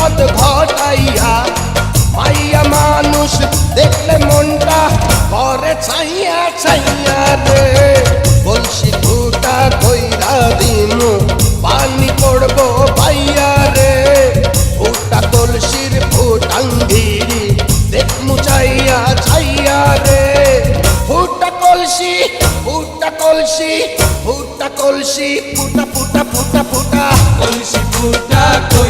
বিপদ ঘটাইয়া, মাইয়া মানুষ দেখলে মনটা করে ছাইয়া ছাইয়া রে। বলছি, ফুটা কইরা দিনু পানি পড়ব পাইয়া রে। ফুটা কলসির ফুটাঙ্গিরি দেখমু চাইয়া ছাইয়া রে। ফুটা কলসি ফুটা কলসি ফুটা কলসি, ফুটা ফুটা ফুটা ফুটা, কলসি ফুটা কইরা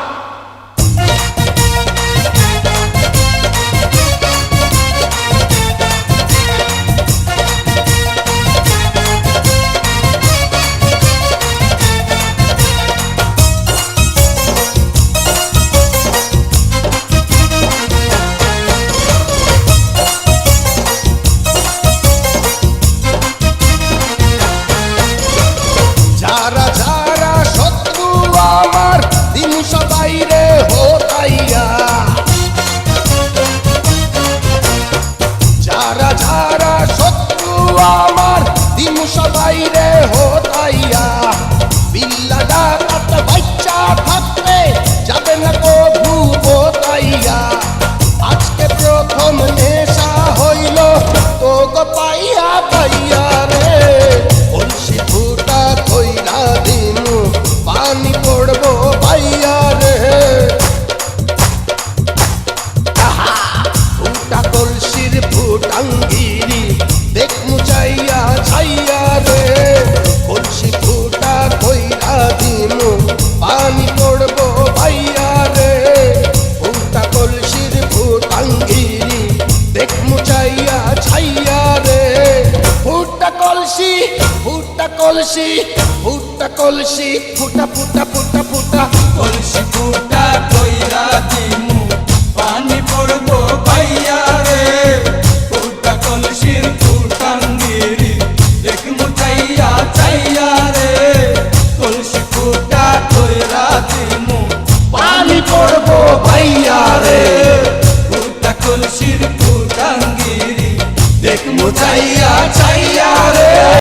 কলসি, ফুটা কলসি ফুটা কলসি, ফুটা ফুটা ফুটা ফুটা কলসি। ফুটা কইরা দিমু, পানি পড়ব ভাইয়া রে। ফুটা কলসি ফুটান গিরি দেখমু চাইয়া চাইয়া রে। কলসি ফুটা কইরা দিমু, পানি পড়ব ভাইয়া রে। ফুটা কলসি ফুটান গিরি দেখমু চাইয়া চাইয়া